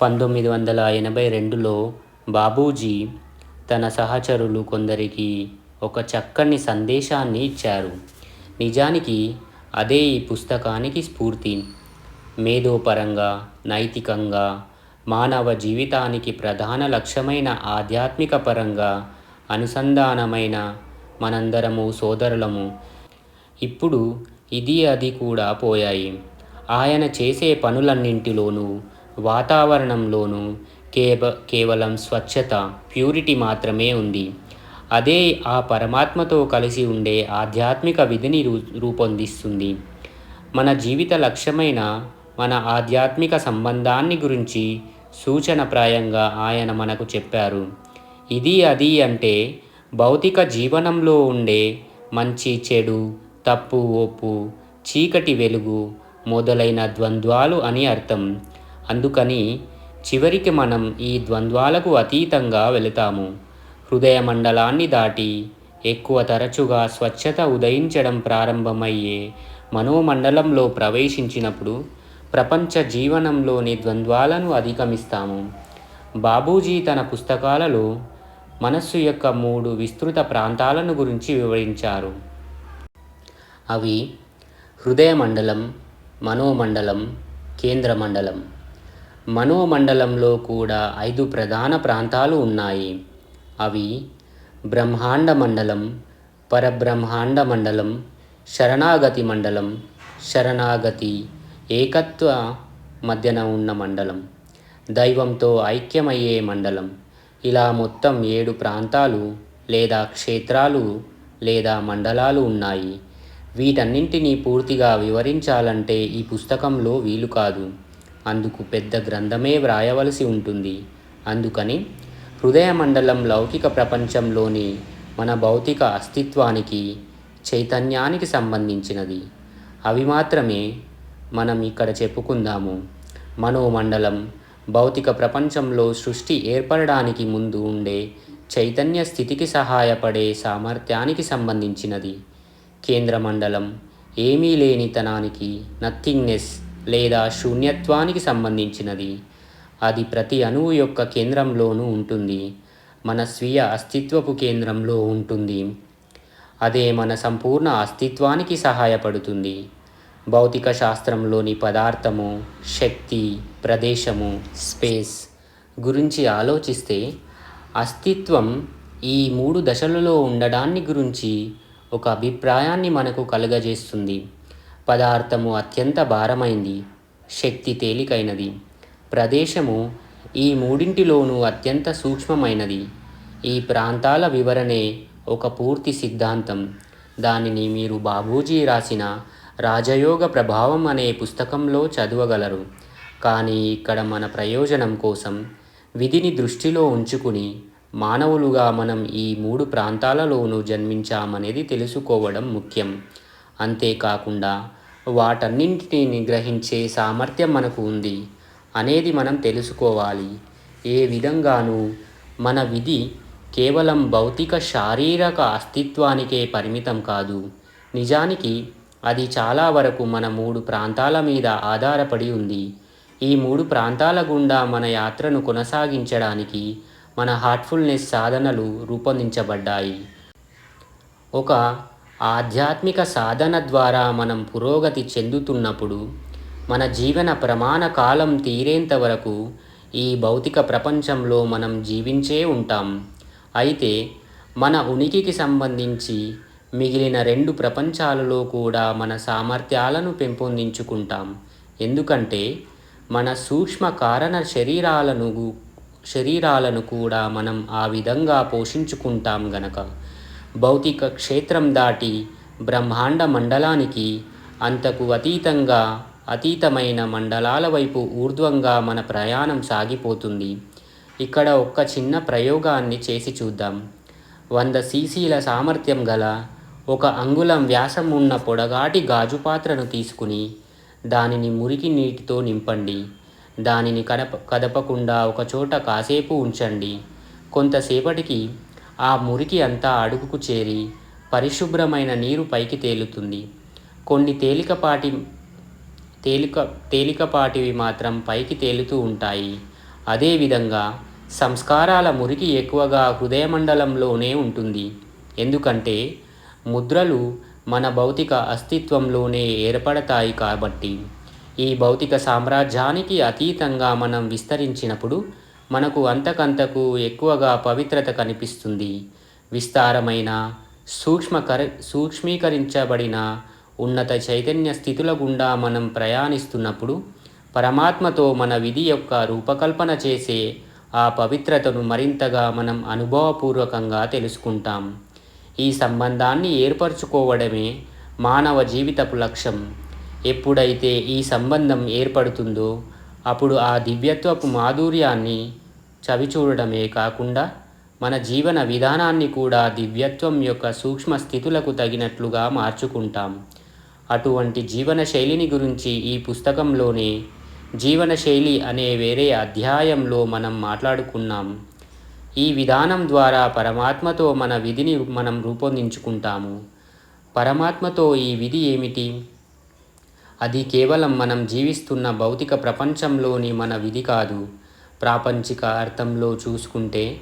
పంతొమ్మిది వందల ఎనభై రెండులో బాబూజీ తన సహచరులు కొందరికి ఒక చక్కని సందేశాన్ని ఇచ్చారు. నిజానికి అదే ఈ పుస్తకానికి స్ఫూర్తి. మేధోపరంగా నైతికంగా మానవ జీవితానికి ప్రధాన లక్ష్యమైన ఆధ్యాత్మిక పరంగా అనుసంధానమైన మనందరము సోదరులము. ఇప్పుడు ఇది అది కూడా పోయాయి. ఆయన చేసే పనులన్నింటిలోనూ వాతావరణంలోనూ కేవ కేవలం స్వచ్ఛత ప్యూరిటీ మాత్రమే ఉంది. అదే ఆ పరమాత్మతో కలిసి ఉండే ఆధ్యాత్మిక విధిని రూ రూపొందిస్తుంది. మన జీవిత లక్ష్యమైన మన ఆధ్యాత్మిక సంబంధాన్ని గురించి సూచనప్రాయంగా ఆయన మనకు చెప్పారు. ఇది అది అంటే భౌతిక జీవనంలో ఉండే మంచి చెడు తప్పు ఒప్పు చీకటి వెలుగు మొదలైన ద్వంద్వాలు అని అర్థం. అందుకని చివరికి మనం ఈ ద్వంద్వాలకు అతీతంగా వెళతాము. హృదయ మండలాన్ని దాటి ఎక్కువ తరచుగా స్వచ్ఛత ఉదయించడం ప్రారంభమయ్యే మనోమండలంలో ప్రవేశించినప్పుడు ప్రపంచ జీవనంలోని ద్వంద్వాలను అధిగమిస్తాము. బాబూజీ తన పుస్తకాలలో మనస్సు యొక్క మూడు విస్తృత ప్రాంతాలను గురించి వివరించారు. అవి హృదయ మండలం మనోమండలం కేంద్ర మండలం మనోమండలంలో కూడా ఐదు ప్రధాన ప్రాంతాలు ఉన్నాయి. అవి బ్రహ్మాండ మండలం పరబ్రహ్మాండ మండలం శరణాగతి మండలం శరణాగతి ఏకత్వ మధ్యన ఉన్న మండలం దైవంతో ఐక్యమయ్యే మండలం. ఇలా మొత్తం ఏడు ప్రాంతాలు లేదా క్షేత్రాలు లేదా మండలాలు ఉన్నాయి. వీటన్నింటినీ పూర్తిగా వివరించాలంటే ఈ పుస్తకంలో వీలు కాదు. అందుకు పెద్ద గ్రంథమే వ్రాయవలసి ఉంటుంది. అందుకని హృదయ మండలం లౌకిక ప్రపంచంలోని మన భౌతిక అస్తిత్వానికి చైతన్యానికి సంబంధించినది. అవి మాత్రమే మనం ఇక్కడ చెప్పుకుందాము. మనోమండలం భౌతిక ప్రపంచంలో సృష్టి ఏర్పడడానికి ముందు ఉండే చైతన్య స్థితికి సహాయపడే సామర్థ్యానికి సంబంధించినది. కేంద్ర మండలం ఏమీ లేనితనానికి నథింగ్నెస్ లేదా శూన్యత్వానికి సంబంధించినది. అది ప్రతి అణువు యొక్క కేంద్రంలోనూ ఉంటుంది. మన స్వీయ అస్తిత్వపు కేంద్రంలో ఉంటుంది. అదే మన సంపూర్ణ అస్తిత్వానికి సహాయపడుతుంది. భౌతిక శాస్త్రంలోని పదార్థము శక్తి ప్రదేశము స్పేస్ గురించి ఆలోచిస్తే అస్తిత్వం ఈ మూడు దశలలో ఉండడాన్ని గురించి ఒక అభిప్రాయాన్ని మనకు కలుగజేస్తుంది. పదార్థము అత్యంత భారమైంది శక్తి తేలికైనది. ప్రదేశము ఈ మూడింటిలోనూ అత్యంత సూక్ష్మమైనది. ఈ ప్రాంతాల వివరణే ఒక పూర్తి సిద్ధాంతం. దానిని మీరు బాబూజీ రాసిన రాజయోగ ప్రభావం అనే పుస్తకంలో చదవగలరు. కానీ ఇక్కడ మన ప్రయోజనం కోసం విధిని దృష్టిలో ఉంచుకుని మానవులుగా మనం ఈ మూడు ప్రాంతాలలోనూ జన్మించామనేది తెలుసుకోవడం ముఖ్యం. అంతేకాకుండా వాటన్నింటినీ గ్రహించే సామర్థ్యం మనకు ఉంది. అనేది మనం తెలుసుకోవాలి. ఏ విధంగానూ మన విధి కేవలం భౌతిక శారీరక అస్తిత్వానికే పరిమితం కాదు. నిజానికి అది చాలా వరకు మన మూడు ప్రాంతాల మీద ఆధారపడి ఉంది. ఈ మూడు ప్రాంతాల గుండా మన యాత్రను కొనసాగించడానికి మన హార్ట్ఫుల్నెస్ సాధనలు రూపొందించబడ్డాయి. ఒక ఆధ్యాత్మిక సాధన ద్వారా మనం పురోగతి చెందుతున్నప్పుడు మన జీవన ప్రమాణ కాలం తీరేంత వరకు ఈ భౌతిక ప్రపంచంలో మనం జీవించే ఉంటాం. అయితే మన ఉనికికి సంబంధించి మిగిలిన రెండు ప్రపంచాలలో కూడా మన సామర్థ్యాలను పెంపొందించుకుంటాం. ఎందుకంటే మన సూక్ష్మ కారణ శరీరాలను శరీరాలను కూడా మనం ఆ విధంగా పోషించుకుంటాం గనక. భౌతిక క్షేత్రం దాటి బ్రహ్మాండ మండలానికి అంతకు అతీతంగా అతీతమైన మండలాల వైపు ఊర్ధ్వంగా మన ప్రయాణం సాగిపోతుంది. ఇక్కడ ఒక్క చిన్న ప్రయోగాన్ని చేసి చూద్దాం. వంద సీసీల సామర్థ్యం గల ఒక అంగుళం వ్యాసం ఉన్న పొడగాటి గాజు పాత్రను తీసుకుని దానిని మురికి నీటితో నింపండి. దానిని కదప కదపకుండా ఒకచోట కాసేపు ఉంచండి. కొంతసేపటికి ఆ మురికి అంతా అడుగుకు చేరి పరిశుభ్రమైన నీరు పైకి తేలుతుంది. కొన్ని తేలికపాటి తేలిక తేలికపాటివి మాత్రం పైకి తేలుతూ ఉంటాయి. అదేవిధంగా సంస్కారాల మురికి ఎక్కువగా హృదయమండలంలోనే ఉంటుంది. ఎందుకంటే ముద్రలు మన భౌతిక అస్తిత్వంలోనే ఏర్పడతాయి కాబట్టి. ఈ భౌతిక సామ్రాజ్యానికి అతీతంగా మనం విస్తరించినప్పుడు మనకు అంతకంతకు ఎక్కువగా పవిత్రత కనిపిస్తుంది. విస్తారమైన సూక్ష్మకర సూక్ష్మీకరించబడిన ఉన్నత చైతన్య స్థితుల గుండా మనం ప్రయాణిస్తున్నప్పుడు పరమాత్మతో మన విధి యొక్క రూపకల్పన చేసే ఆ పవిత్రతను మరింతగా మనం అనుభవపూర్వకంగా తెలుసుకుంటాం. ఈ సంబంధాన్ని ఏర్పరచుకోవడమే మానవ జీవితపు లక్ష్యం. ఎప్పుడైతే ఈ సంబంధం ఏర్పడుతుందో అప్పుడు ఆ దివ్యత్వపు మాధుర్యాన్ని చవిచూడడమే కాకుండా మన జీవన విధానాన్ని కూడా దివ్యత్వం యొక్క సూక్ష్మ స్థితులకు తగినట్లుగా మార్చుకుంటాం. అటువంటి జీవన శైలిని గురించి ఈ పుస్తకంలోనే జీవన శైలి అనే వేరే అధ్యాయంలో మనం మాట్లాడుకున్నాం. ఈ విధానం ద్వారా పరమాత్మతో మన విధిని మనం రూపొందించుకుంటాము. పరమాత్మతో ఈ విధి ఏమిటి? అది కేవలం మనం జీవిస్తున్న భౌతిక ప్రపంచంలోని మన విధి కాదు. ప్రాపంచిక అర్థంలో చూసుకుంటే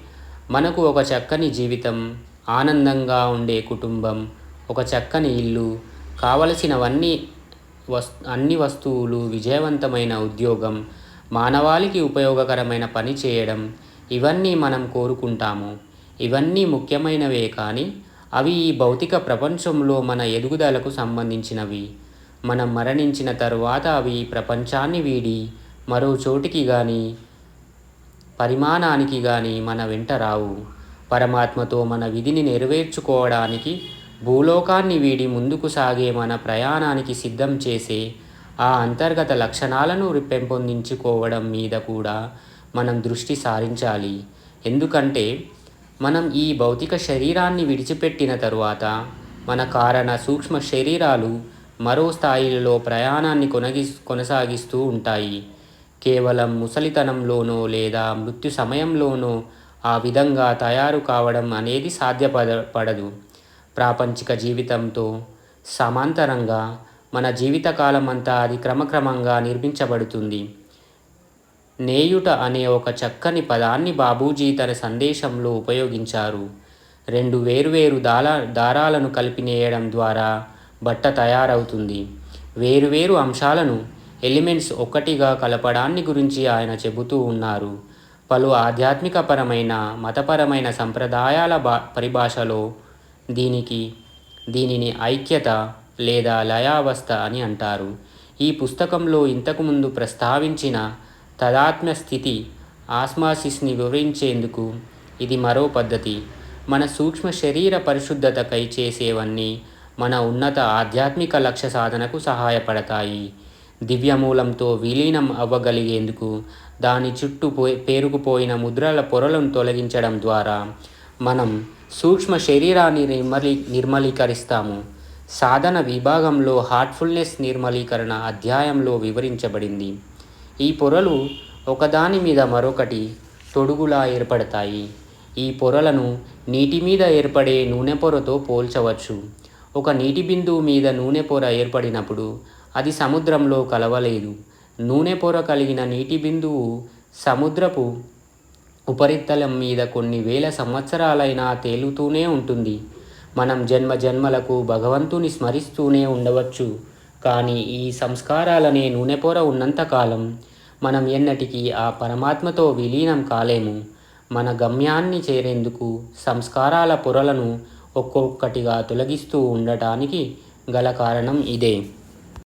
మనకు ఒక చక్కని జీవితం ఆనందంగా ఉండే కుటుంబం ఒక చక్కని ఇల్లు కావలసినవన్నీ వస్ అన్ని వస్తువులు విజయవంతమైన ఉద్యోగం మానవాళికి ఉపయోగకరమైన పని చేయడం ఇవన్నీ మనం కోరుకుంటాము. ఇవన్నీ ముఖ్యమైనవే కానీ అవి ఈ భౌతిక ప్రపంచంలో మన ఎదుగుదలకు సంబంధించినవి. మనం మరణించిన తరువాత అవి ప్రపంచాన్ని వీడి మరో చోటికి కానీ పరిమాణానికి కానీ మన వెంట రావు. పరమాత్మతో మన విధిని నెరవేర్చుకోవడానికి భూలోకాన్ని వీడి ముందుకు సాగే మన ప్రయాణానికి సిద్ధం చేసే ఆ అంతర్గత లక్షణాలను పెంపొందించుకోవడం మీద కూడా మనం దృష్టి సారించాలి. ఎందుకంటే మనం ఈ భౌతిక శరీరాన్ని విడిచిపెట్టిన తరువాత మన కారణ సూక్ష్మ శరీరాలు మరో స్థాయిలలో ప్రయాణాన్ని కొనగి కొనసాగిస్తూ ఉంటాయి. కేవలం ముసలితనంలోనో లేదా మృత్యు సమయంలోనో ఆ విధంగా తయారు కావడం అనేది సాధ్యపడ పడదు ప్రాపంచిక జీవితంతో సమాంతరంగా మన జీవితకాలం అంతా అది క్రమక్రమంగా నిర్మించబడుతుంది. నేయుట అనే ఒక చక్కని పదాన్ని బాబూజీ తన సందేశంలో ఉపయోగించారు. రెండు వేరువేరు దాల దారాలను కలిపి నేయడం ద్వారా బట్ట తయారవుతుంది. వేరువేరు అంశాలను ఎలిమెంట్స్ ఒక్కటిగా కలపడాన్ని గురించి ఆయన చెబుతూ ఉన్నారు. పలు ఆధ్యాత్మికపరమైన మతపరమైన సంప్రదాయాల బా పరిభాషలో దీనికి దీనిని ఐక్యత లేదా లయావస్థ అని అంటారు. ఈ పుస్తకంలో ఇంతకుముందు ప్రస్తావించిన తదాత్మ్య స్థితి ఆస్మాసిస్ని వివరించేందుకు ఇది మరో పద్ధతి. మన సూక్ష్మ శరీర పరిశుద్ధతకై చేసేవన్నీ మన ఉన్నత ఆధ్యాత్మిక లక్ష్య సాధనకు సహాయపడతాయి. దివ్యమూలంతో విలీనం అవ్వగలిగేందుకు దాని చుట్టూ పేరుకుపోయిన ముద్రల పొరలను తొలగించడం ద్వారా మనం సూక్ష్మ శరీరాన్ని నిర్మలీ నిర్మలీకరిస్తాము. సాధన విభాగంలో హార్ట్ఫుల్నెస్ నిర్మలీకరణ అధ్యాయంలో వివరించబడింది. ఈ పొరలు ఒకదాని మీద మరొకటి తొడుగులా ఏర్పడతాయి. ఈ పొరలను నీటి మీద ఏర్పడే నూనె పొరతో పోల్చవచ్చు. ఒక నీటి బిందువు మీద నూనె పొర ఏర్పడినప్పుడు అది సముద్రంలో కలవలేదు. నూనె పొర కలిగిన నీటి బిందువు సముద్రపు ఉపరితలం మీద కొన్ని వేల సంవత్సరాలైనా తేలుతూనే ఉంటుంది. మనం జన్మ జన్మలకు భగవంతుని స్మరిస్తూనే ఉండవచ్చు. కానీ ఈ సంస్కారాలనే నూనె పొర ఉన్నంతకాలం మనం ఎన్నటికీ ఆ పరమాత్మతో విలీనం కాలేము. మన గమ్యాన్ని చేరేందుకు సంస్కారాల పొరలను ఒక్కొక్కటిగా తొలగిస్తూ ఉండటానికి గల కారణం ఇదే.